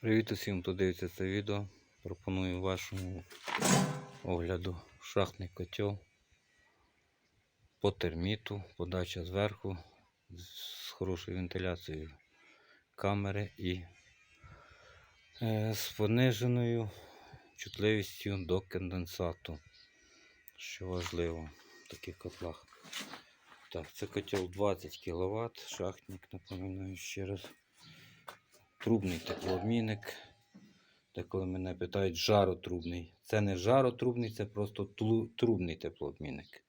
Привіт усім, хто дивиться це відео. Пропоную вашому огляду шахтний котел по терміту, подача зверху з хорошою вентиляцією камери і е, з пониженою чутливістю до конденсату, що важливо в таких котлах. Так, це котел 20 кВт, шахтник, напоминаю ще раз трубний теплообмінник. Деколи мене питають жаротрубний. Це не жаротрубний, це просто трубний теплообмінник.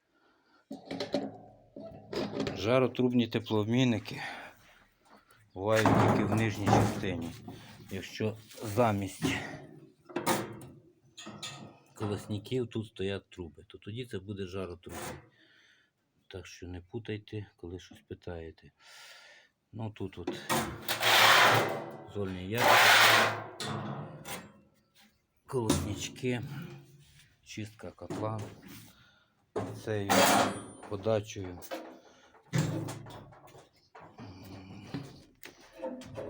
Жаротрубні теплообмінники бувають тільки в нижній частині. Якщо замість колосників тут стоять труби, то тоді це буде жаротрубний. Так що не путайте, коли щось питаєте. Ну тут от зольні яйця, колоснички, чистка котла. Цією подачею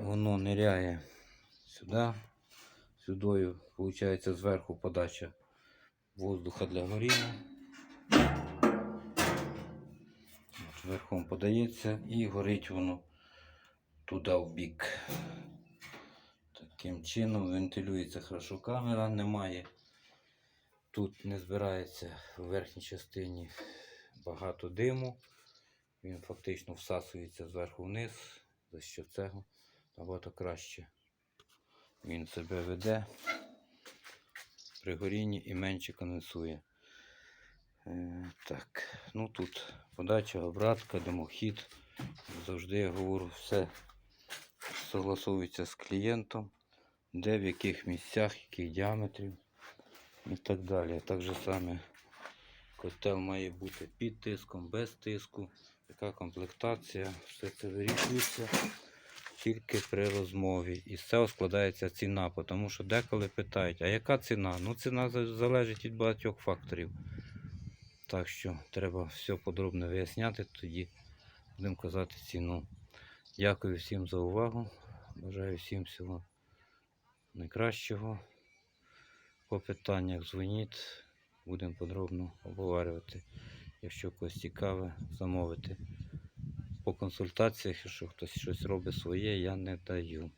воно ниряє сюди. Сюдою, виходить, зверху подача воздуха для горіння. Верхом подається і горить воно туди в бік. Таким чином вентилюється хорошо камера, немає. Тут не збирається в верхній частині багато диму. Він фактично всасується зверху вниз, за що цього набагато краще. Він себе веде при горінні і менше конденсує. Е, так, ну тут подача, обратка, димохід. Завжди я говорю, все согласовується з клієнтом, де в яких місцях, яких діаметрів і так далі. Так же саме котел має бути під тиском, без тиску, яка комплектація, все це вирішується тільки при розмові. І з цього складається ціна, тому що деколи питають, а яка ціна? Ну, ціна залежить від багатьох факторів. Так що треба все подробно виясняти, тоді будемо казати ціну. Дякую всім за увагу. Бажаю всім всього найкращого. По питаннях дзвоніть, будемо подробно обговорювати. Якщо когось цікаве, замовити. По консультаціях, якщо хтось щось робить своє, я не даю.